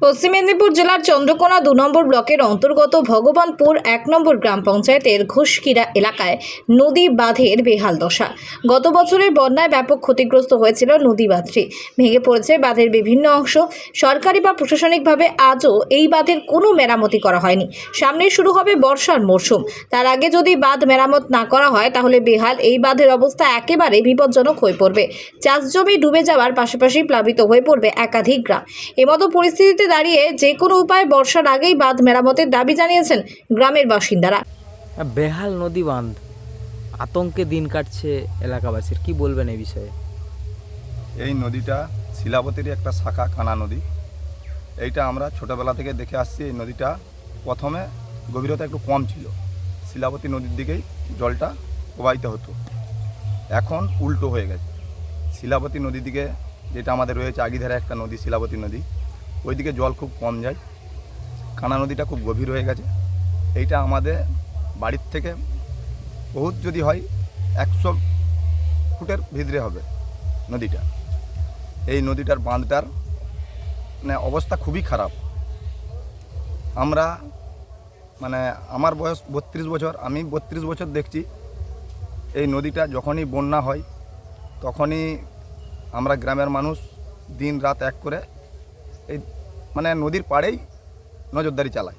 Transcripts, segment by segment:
পশ্চিম মেদিনীপুর জেলার চন্দ্রকোনা দু নম্বর ব্লকের অন্তর্গত ভগবানপুর এক নম্বর গ্রাম পঞ্চায়েতের ঘুষকিরা এলাকায় নদী বাঁধের বেহাল দশা। গত বছরের বন্যায় ব্যাপক ক্ষতিগ্রস্ত হয়েছিল নদী বাঁধটি। ভেঙে পড়েছে বাঁধের বিভিন্ন অংশ। সরকারি বা প্রশাসনিকভাবে আজও এই বাঁধের কোনো মেরামতি করা হয়নি। সামনে শুরু হবে বর্ষার মরশুম। তার আগে যদি বাঁধ মেরামত না করা হয়, তাহলে বেহাল এই বাঁধের অবস্থা একেবারে বিপজ্জনক হয়ে পড়বে। চাষ জমি ডুবে যাওয়ার পাশাপাশি প্লাবিত হয়ে পড়বে একাধিক গ্রাম। এমতো পরিস্থিতিতে দাঁড়িয়ে যে কোনো উপায়ে বর্ষার আগেই বাঁধ মেরামতের দাবি জানিয়েছেন গ্রামের বাসিন্দারা। বেহাল নদী বাঁধ। আতঙ্কে দিন কাটছে এলাকাবাসীর। কি বলবেন এই বিষয়ে? এই নদীটা শিলাবতীর একটা শাখা কানা নদী। এইটা আমরা ছোটোবেলা থেকে দেখে আসছি এই নদীটা প্রথমে গভীরতা একটু কম ছিল। শিলাবতী নদীর দিকেই জলটা প্রবাহিত হতো। এখন উল্টো হয়ে গেছে। শিলাবতী নদীর দিকে যেটা আমাদের রয়েছে আগিধারে একটা নদী শিলাবতী নদী। ওইদিকে জল খুব কম যায়। কানা নদীটা খুব গভীর হয়ে গেছে। এইটা আমাদের বাড়ির থেকে বহুত যদি হয়, একশো ফুটের ভিতরে হবে নদীটা। এই নদীটার বাঁধটার মানে অবস্থা খুবই খারাপ। আমরা মানে আমার বয়স বত্রিশ বছর, আমি বত্রিশ বছর দেখছি, এই নদীটা যখনই বন্যা হয়, তখনই আমরা গ্রামের মানুষ দিন রাত এক করে এই মানে নদীর পাড়েই নজরদারি চালায়,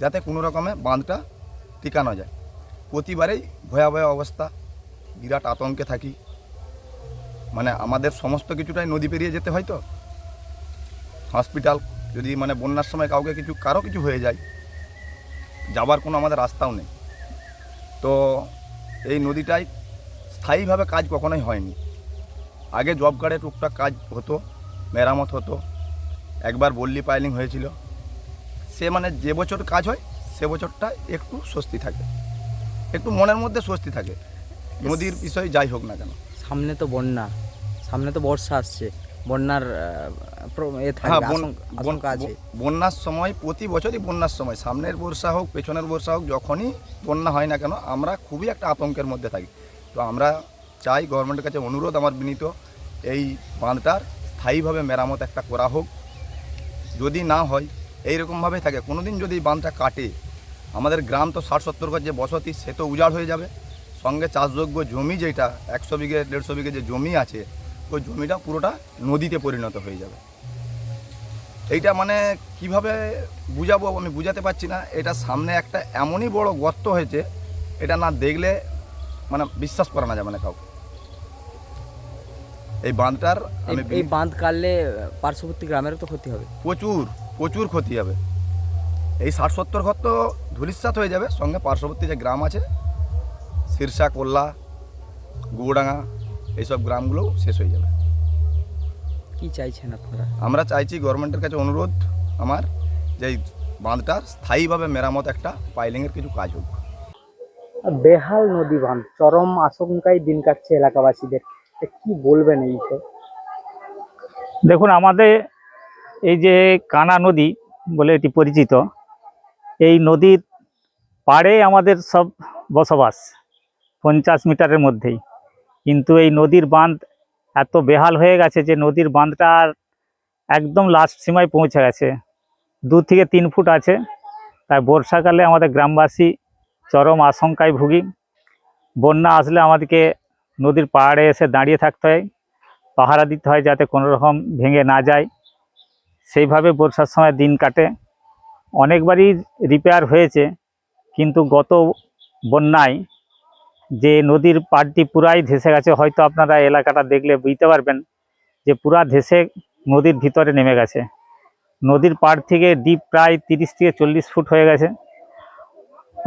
যাতে কোনো রকমে বাঁধটা টিকানো যায়। প্রতিবারেই ভয়াবহ অবস্থা, বিরাট আতঙ্কে থাকি। মানে আমাদের সমস্ত কিছুটাই নদী পেরিয়ে যেতে হয় তো। হসপিটাল যদি মানে বন্যার সময় কাউকে কিছু, কারও কিছু হয়ে যায়, যাবার কোনো আমাদের রাস্তাও নেই। তো এই নদীটাই স্থায়ীভাবে কাজ কখনোই হয়নি। আগে জব কার্ডে টুকটাক কাজ হতো, মেরামত হতো। একবার বল্লি পাইলিং হয়েছিল। সে মানে যে বছর কাজ হয় সে বছরটা একটু স্বস্তি থাকে। একটু মনের মধ্যে স্বস্তি থাকে। নদীর বিষয় যাই হোক না কেন। সামনে তো বন্যা। সামনে তো বর্ষা আসছে। বন্যার হ্যাঁ বন্যার সময় প্রতি বছরই বন্যার সময়। সামনের বর্ষা হোক পেছনের বর্ষা হোক যখনই বন্যা হয় না কেন আমরা খুবই একটা আতঙ্কের মধ্যে থাকি। তো আমরা চাই গভর্নমেন্টের কাছে অনুরোধ আমার বিনীত এই বাঁধটার স্থায়ীভাবে মেরামত একটা করা হোক। যদি না হয় এই এইরকমভাবেই থাকে। কোনো দিন যদি বাঁধটা কাটে, আমাদের গ্রাম তো ষাট সত্তর ঘর যে বসতি, সে তো উজাড় হয়ে যাবে। সঙ্গে চাষযোগ্য জমি যেটা, একশো বিঘে, দেড়শো বিঘে যে জমি আছে, ওই জমিটা পুরোটা নদীতে পরিণত হয়ে যাবে। এইটা মানে কীভাবে বুঝাবো আমি বুঝাতে পারছি না। এটা সামনে একটা এমনই বড় গর্ত হয়েছে, এটা না দেখলে মানে বিশ্বাস করা না যাবে না কাউকে। এই বাঁধটার আমি এই- বাঁধ কাটলে পার্শ্ববর্তী গ্রামেরও তো ক্ষতি হবে। প্রচুর প্রচুর ক্ষতি হবে। এই ষাট সত্তর ঘর তো ধুলিস্বাত হয়ে যাবে। সঙ্গে পার্শ্ববর্তী যে গ্রাম আছে শীর্ষা কোল্লা গুড়াঙ্গা এইসব গ্রামগুলোও শেষ হয়ে যাবে। কি চাইছেন আপনারা? আমরা চাইছি গভর্নমেন্টের কাছে অনুরোধ আমার যে এই বাঁধটার স্থায়ীভাবে মেরামত একটা পাইলিংয়ের কিছু কাজ হোক। বেহাল নদী বাঁধ চরম আশঙ্কায় দিন কাটছে এলাকাবাসীদের। কি বলবেন এই দেখুন, আমাদের এই যে কানা নদী বলে এটি পরিচিত, এই নদীর পাড়ে আমাদের সব বসবাস, পঞ্চাশ মিটারের মধ্যেই। কিন্তু এই নদীর বাঁধ এত বেহাল হয়ে গেছে যে নদীর বাঁধটা আর একদম লাস্ট সীমায় পৌঁছে গেছে। দু থেকে তিন ফুট আছে, তাই বর্ষাকালে আমাদের গ্রামবাসী চরম আশঙ্কায় ভুগি। বন্যা আসলে আমাদেরকে নদীর পাহাড়ে এসে দাঁড়িয়ে থাকতে হয়, পাহারা দিতে হয় যাতে কোনো রকম ভেঙে না যায়। সেইভাবে বর্ষার সময় দিন কাটে। অনেকবারই রিপেয়ার হয়েছে, কিন্তু গত বন্যায় যে নদীর পাড়টি পুরাই ধেসে গেছে, হয়তো আপনারা এলাকাটা দেখলে বুঝতে পারবেন যে পুরা ধেসে নদীর ভিতরে নেমে গেছে। নদীর পাড় থেকে ডিপ প্রায় তিরিশ থেকে চল্লিশ ফুট হয়ে গেছে।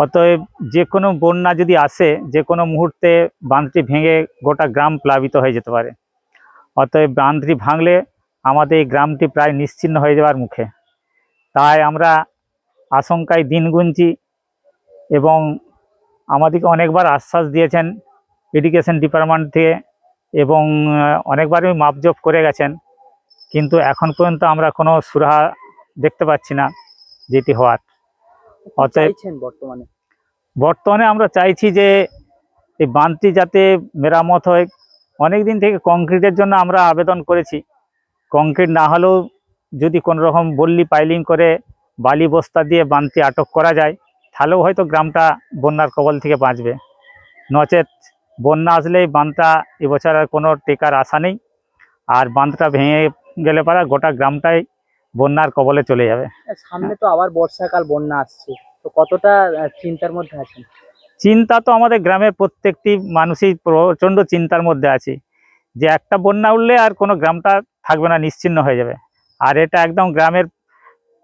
অতএব যে কোনো বন্যা যদি আসে, যে কোনো মুহূর্তে বাঁধটি ভেঙে গোটা গ্রাম প্লাবিত হয়ে যেতে পারে। অতএব বাঁধটি ভাঙলে আমাদের এই গ্রামটি প্রায় নিশ্চিহ্ন হয়ে যাওয়ার মুখে। তাই আমরা আশঙ্কায় দিন গুনছি এবং আমাদেরকে অনেকবার আশ্বাস দিয়েছেন এডুকেশন ডিপার্টমেন্ট থেকে এবং অনেকবারই মাপজোপ করে গেছেন, কিন্তু এখন পর্যন্ত আমরা কোনো সুরাহা দেখতে পাচ্ছি না যেটি হওয়ার। অতএব বর্তমানে? বর্তমানে আমরা চাইছি যে এই বাঁধটি যাতে মেরামত হয়। অনেক দিন থেকে কংক্রিটের জন্য আমরা আবেদন করেছি। কংক্রিট না হলেও যদি কোনো রকম বল্লি পাইলিং করে বালি বস্তা দিয়ে বাঁধটি আটক করা যায় তাহলেও হয়তো গ্রামটা বন্যার কবল থেকে বাঁচবে। নচেত বন্যা আসলেই বাঁধটা এবছর আর কোনো টেকার আশা নেই। আর বাঁধটা ভেঙে গেলে পারা গোটা গ্রামটাই বন্যার কবলে চলে যাবে। সামনে তো আবার বর্ষাকাল বন্যা আসছে। তো কতটা চিন্তার মধ্যে আছেন? চিন্তা তো আমাদের গ্রামের প্রত্যেকটি মানুষই প্রচণ্ড চিন্তার মধ্যে আছে। যে একটা বন্যা উঠলে আর কোনো গ্রামটা থাকবে না নিশ্চিন্ন হয়ে যাবে। আর এটা একদম গ্রামের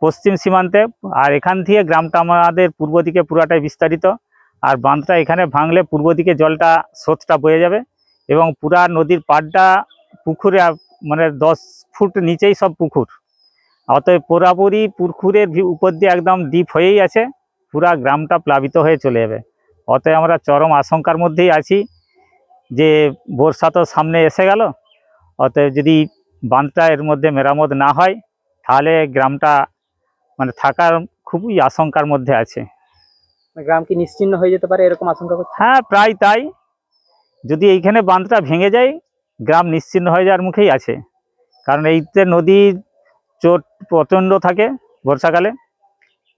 পশ্চিম সীমান্তে আর এখান থেকে গ্রামটা আমাদের পূর্ব দিকে পুরাটাই বিস্তারিত। আর বাঁধটা এখানে ভাঙলে পূর্ব দিকে জলটা স্রোতটা বয়ে যাবে। এবং পুরা নদীর পাড়টা পুকুরে মানে দশ ফুট নিচেই সব পুকুর। অতএব পুরাপুরি পুকুরের ভি- উপর দিয়ে একদম ডিপ হয়েই আছে পুরা গ্রামটা প্লাবিত হয়ে চলে যাবে। অতএব আমরা চরম আশঙ্কার মধ্যেই আছি যে বর্ষা তো সামনে এসে গেল অতএব যদি বাঁধটা এর মধ্যে মেরামত না হয় তাহলে গ্রামটা মানে থাকার খুবই আশঙ্কার মধ্যে আছে। মানে গ্রাম কি নিশ্চিন্ন হয়ে যেতে পারে এরকম আশঙ্কা করছে? হ্যাঁ প্রায় তাই। যদি এইখানে বাঁধটা ভেঙে যায় গ্রাম নিশ্চিন্ন হয়ে যাওয়ার মুখেই আছে। কারণ এইতে নদীর চোট প্রচণ্ড থাকে বর্ষাকালে।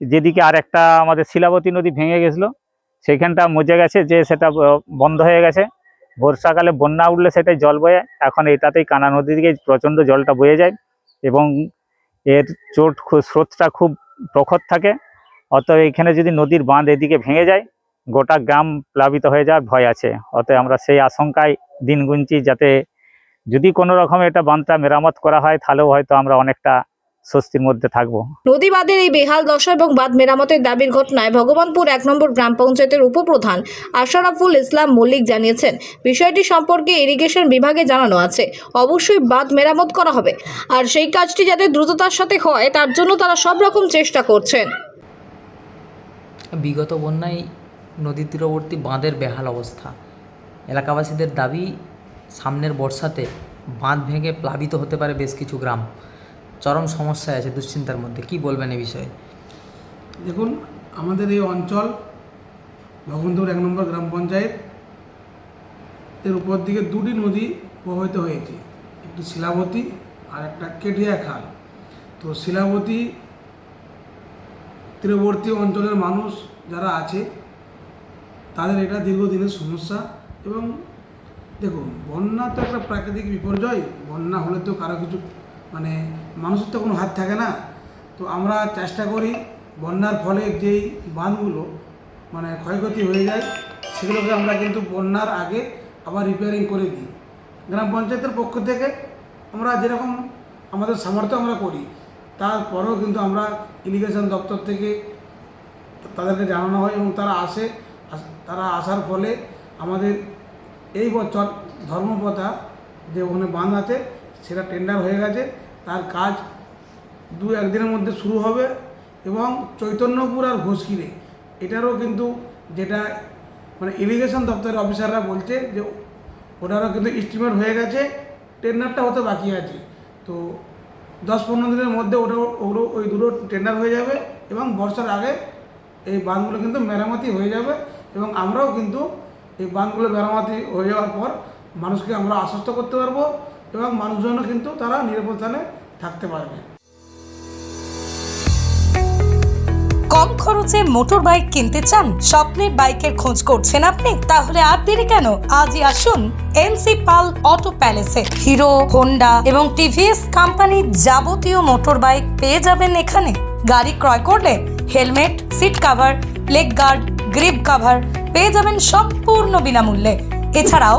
যেদিকে আর একটা আমাদের শিলাবতী নদী ভেঙে গেছিল, সেইখানটা মজে গেছে যে সেটা বন্ধ হয়ে গেছে। বর্ষাকালে বন্যা উঠলে সেটাই জল বয়ে, এখন এটাতেই কানা নদী দিকে প্রচণ্ড জলটা বয়ে যায় এবং এর চোট স্রোতটা খুব প্রখর থাকে। অতএব এখানে যদি নদীর বাঁধ এদিকে ভেঙে যায়, গোটা গ্রাম প্লাবিত হয়ে যাওয়ার ভয় আছে। অতএব আমরা সেই আশঙ্কায় দিন গুনছি যাতে যদি কোনো রকম এটা বাঁধটা মেরামত করা হয়, তাহলেও হয়তো আমরা অনেকটা স্বস্তির মধ্যে থাকব। নদী বাঁধের এই বেহাল দশা এবং বাঁধ মেরামতের দাবির ঘটনায় ভগবানপুর এক নম্বর গ্রাম পঞ্চায়েতের উপপ্রধান আশরাফুল ইসলাম মল্লিক জানিয়েছেন বিষয়টি সম্পর্কে ইরিগেশন বিভাগে জানানো আছে অবশ্যই বাঁধ মেরামত করা হবে। আর সেই কাজটি যাতে দ্রুততার সাথে হয় তার জন্য তারা সব রকম চেষ্টা করছেন। বিগত বন্যায় নদী তীরবর্তী বাঁধের বেহাল অবস্থা। এলাকাবাসীদের দাবি সামনের বর্ষাতে বাঁধ ভেঙে প্লাবিত হতে পারে বেশ কিছু গ্রাম। চরম সমস্যায় আছে, দুশ্চিন্তার মধ্যে। কি বলবেন এ বিষয়ে? দেখুন, আমাদের এই অঞ্চল, ভগবন্তপুর এক নম্বর গ্রাম পঞ্চায়েত, এর উপর দিকে দুটি নদী প্রবাহিত হয়েছে। একটি শিলাবতী আর একটা কেটিয়া খাল। তো শিলাবতী তীরবর্তী অঞ্চলের মানুষ যারা আছে, তাদের এটা দীর্ঘদিনের সমস্যা এবং দেখুন, বন্যা তো একটা প্রাকৃতিক বিপর্যয়, বন্যা হলে তো কারও কিছু মানে মানুষের তো কোনো হাত থাকে না। তো আমরা চেষ্টা করি বন্যার ফলে যেই বাঁধগুলো মানে ক্ষয়ক্ষতি হয়ে যায়, সেগুলোকে আমরা কিন্তু বন্যার আগে আবার রিপেয়ারিং করে দিই। গ্রাম পঞ্চায়েতের পক্ষ থেকে আমরা যেরকম আমাদের সামর্থ্য আমরা করি, তারপরেও কিন্তু আমরা ইরিগেশন দপ্তর থেকে তাদেরকে জানানো হয় এবং তারা আসে, তারা আসার ফলে আমাদের এই বছর ধর্মপথা যে ওখানে বাঁধ আছে সেটা টেন্ডার হয়ে গেছে, তার কাজ দু একদিনের মধ্যে শুরু হবে এবং চৈতন্যপুর আর ঘোষকিরে এটারও কিন্তু যেটা মানে ইরিগেশন দপ্তরের অফিসাররা বলছে যে ওটারও কিন্তু এস্টিমেট হয়ে গেছে টেন্ডারটা হতে বাকি আছে। তো দশ পনেরো দিনের মধ্যে ওটা ওগুলো ওই দুটো টেন্ডার হয়ে যাবে এবং বর্ষার আগে এই বাঁধগুলো কিন্তু মেরামতি হয়ে যাবে এবং আমরাও কিন্তু এই বাঁধগুলো মেরামতি হয়ে যাওয়ার পর মানুষকে আমরা আশ্বস্ত করতে পারব। এবং মানুষজনও কিন্তু তারা নিরাপদ থাকতে পারবে। কম খরচে মোটর বাইক কিনতে চান? স্বপ্নের বাইকের খোঁজ করছেন আপনি? তাহলে আর দেরি কেন? আজই আসুন এনসি পাল অটো প্যালেসে হিরো হোন্ডা এবং টিভিএস কোম্পানির যাবতীয় মোটর বাইক পেয়ে যাবেন এখানে। গাড়ি ক্রয় করলে helmet seat cover leg guard grip cover পেয়ে যাবেন সম্পূর্ণ বিনামূল্যে। এছাড়াও